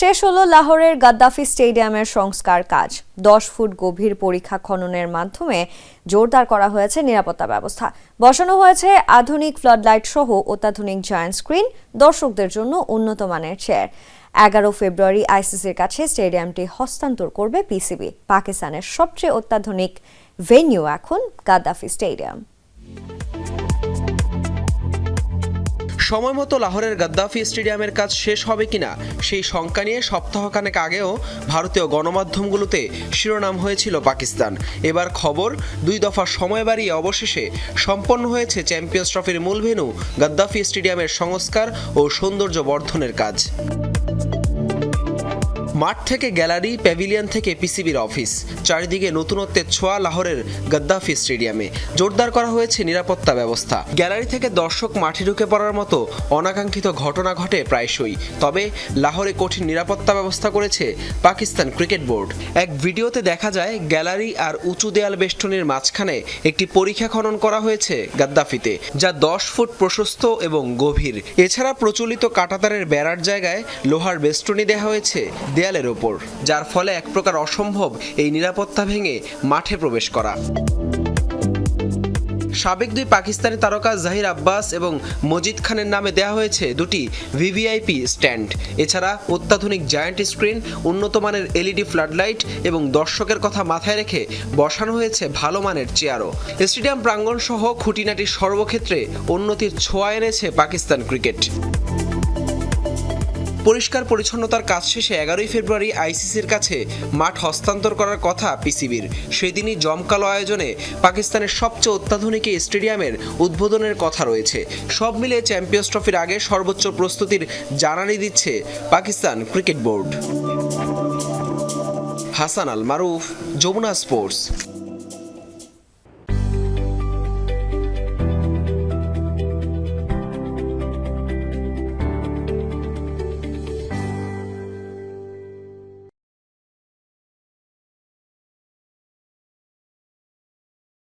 শেষ হলো লাহোরের গাদ্দাফি স্টেডিয়ামের সংস্কার কাজ। দশ ফুট গভীর পরীক্ষা খননের মাধ্যমে জোরদার করা হয়েছে নিরাপত্তা ব্যবস্থা। বসানো হয়েছে আধুনিক ফ্লাডলাইট সহ অত্যাধুনিক জায়ান্ট স্ক্রিন দর্শকদের জন্য উন্নত মানের চেয়ার এগারো ফেব্রুয়ারি আইসিসির কাছে স্টেডিয়ামটি হস্তান্তর করবে পিসিবি, পাকিস্তানের সবচেয়ে অত্যাধুনিক ভেন্যু এখন গাদ্দাফি স্টেডিয়াম। সময় মতো লাহোরের গাদ্দাফি স্টেডিয়ামের কাজ শেষ হবে কিনা, সেই শঙ্কা নিয়ে সপ্তাহখানেক আগেও ভারতীয় গণমাধ্যমগুলোতে শিরোনাম হয়েছিল পাকিস্তান। এবার খবর, দুই দফা সময় বাড়িয়ে অবশেষে সম্পন্ন হয়েছে চ্যাম্পিয়ন্স ট্রফির মূল ভেনু গাদ্দাফি স্টেডিয়ামের সংস্কার ও সৌন্দর্য বর্ধনের কাজ। মাঠ থেকে গ্যালারি, প্যাভিলিয়ন থেকে পিসিবির অফিস, চারিদিকে নতুনত্বের ছোঁয়া লাহোরের গাদ্দাফি স্টেডিয়ামে। জোরদার করা হয়েছে নিরাপত্তা ব্যবস্থা। গ্যালারি থেকে দর্শক মাঠে ঢুকে পড়ার মতো অনাকাঙ্ক্ষিত ঘটনা ঘটে প্রায়শই। তবে লাহোরে কঠিন নিরাপত্তা ব্যবস্থা করেছে পাকিস্তান ক্রিকেট বোর্ড। এক ভিডিওতে দেখা যায়, গ্যালারি আর উঁচু দেয়াল বেষ্টনীর মাঝখানে একটি পরীক্ষা খনন করা হয়েছে গাদ্দাফিতে, যা দশ ফুট প্রশস্ত এবং গভীর। এছাড়া প্রচলিত কাটাতারের বেড়ার জায়গায় লোহার বেষ্টনী দেওয়া হয়েছে। দেয়ালের ওপর, যার ফলে এক প্রকার অসম্ভব এই নিরাপত্তা ভেঙে মাঠে প্রবেশ করা। সাবেক দুই পাকিস্তানি তারকা জাহির আব্বাস এবং মজিদ খানের নামে দেওয়া হয়েছে দুটি ভিভিআইপি স্ট্যান্ড। এছাড়া অত্যাধুনিক জায়ান্ট স্ক্রিন, উন্নত মানের এলইডি ফ্লাডলাইট এবং দর্শকের কথা মাথায় রেখে বসানো হয়েছে ভালো মানের চেয়ারও। স্টেডিয়াম প্রাঙ্গণ সহ খুঁটিনাটি সর্বক্ষেত্রে উন্নতির ছোঁয়া এনেছে পাকিস্তান ক্রিকেট। পরিষ্কার পরিচ্ছন্নতার কাজ শেষে এগারোই ফেব্রুয়ারি আইসিসির কাছে মাঠ হস্তান্তর করার কথা পিসিবির। সেদিনই জমকালো আয়োজনে পাকিস্তানের সবচেয়ে অত্যাধুনিক স্টেডিয়ামের উদ্বোধনের কথা রয়েছে। সব মিলে চ্যাম্পিয়ন্স ট্রফির আগে সর্বোচ্চ প্রস্তুতির জানানি দিচ্ছে Pakistan cricket board. Hasan Al Maruf Jamuna sports.